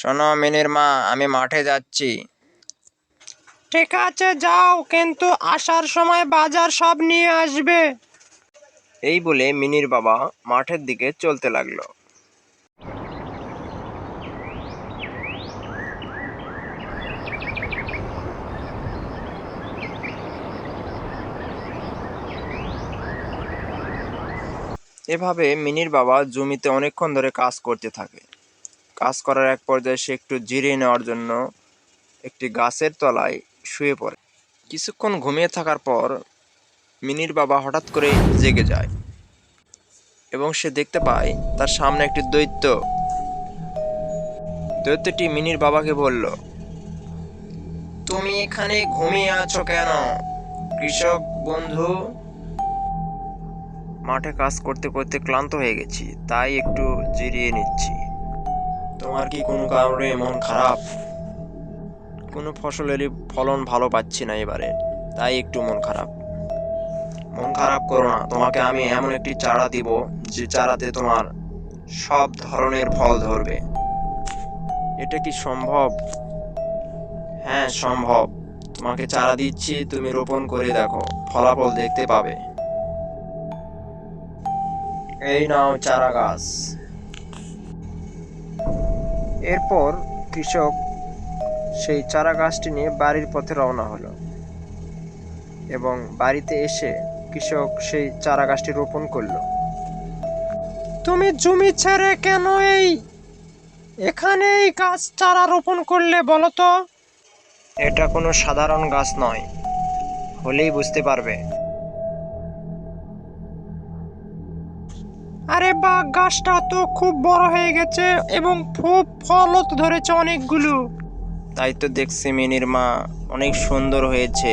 শোনো মিনির মা আমি মাঠে যাচ্ছি। ঠিক আছে যাও কিন্তু আসার সময় বাজার সব নিয়ে আসবে। এই বলে মিনির বাবা মাঠের দিকে চলতে লাগল। এভাবে মিনির বাবা জমিতে অনেকক্ষণ ধরে কাজ করতে থাকে। কাজ করার এক পর্যায়ে সে একটু জিরিয়ে নেওয়ার জন্য একটি গাছের তলায় শুয়ে পড়ে। কিছুক্ষণ ঘুমিয়ে থাকার পর মিনির বাবা হঠাৎ করে জেগে যায় এবং সে দেখতে পায় তার সামনে একটি দৈত্য। দৈত্যটি মিনির বাবাকে বলল, তুমি এখানে ঘুমিয়ে আছো কেন, কৃষক বন্ধু? মাঠে কাজ করতে করতে ক্লান্ত হয়ে গেছি, তাই একটু জিরিয়ে নিচ্ছি। তোমার কি কোনো কারণে মন খারাপ? কোনো ফসলেরই ফলন ভালো পাচ্ছি না এবারে, তাই একটু মন খারাপ। মন খারাপ করো না, তোমাকে আমি এমন একটি চারা দিব, যে চারাতে তোমার সব ধরনের ফল ধরবে। এটা কি সম্ভব? হ্যাঁ সম্ভব। তোমাকে চারা দিচ্ছি, তুমি রোপণ করে দেখো, ফলাফল দেখতে পাবে। এই নাও চারা গাছ। এরপর কৃষক সেই চারা গাছটি নিয়ে বাড়ির পথে রওনা হলো এবং বাড়িতে এসে কৃষক সেই চারা গাছটি রোপণ করল। তুমি জমি ছেড়ে কেন এই এখানে এই গাছ চারা রোপণ করলে বলো তো? এটা কোনো সাধারণ গাছ নয়, হলেই বুঝতে পারবে। আরে বা গাছটা তো খুব বড় হয়ে গেছে এবং খুব ফলও তো ধরেছে অনেকগুলো। তাই তো দেখছি মিনির মা অনেক সুন্দর হয়েছে।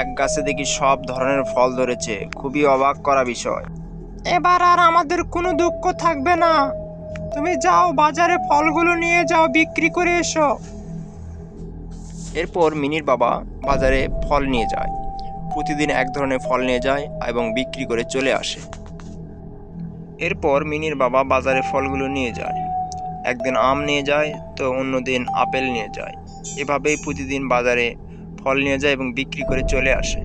এক গাছে দেখি সব ধরনের ফল ধরেছে খুবই অবাক করা বিষয়। এবার আর আমাদের কোনো দুঃখ থাকবে না। তুমি যাও বাজারে ফলগুলো নিয়ে যাও বিক্রি করে এসো। এরপর মিনির বাবা বাজারে ফল নিয়ে যায়। প্রতিদিন এক ধরনের ফল নিয়ে যায় এবং বিক্রি করে চলে আসে। এরপর মিনির বাবা বাজারে ফলগুলো নিয়ে যায়। একদিন আম নিয়ে যায়, তো অন্যদিন আপেল নিয়ে যায়। এভাবেই প্রতিদিন বাজারে ফল নিয়ে যায় এবং বিক্রি করে চলে আসে।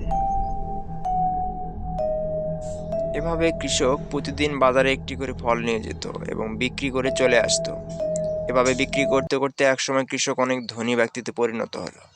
এভাবে কৃষক প্রতিদিন বাজারে একটি করে ফল নিয়ে যেত এবং বিক্রি করে চলে আসতো। এভাবে বিক্রি করতে করতে একসময় কৃষক অনেক ধনী ব্যক্তিতে পরিণত হলো।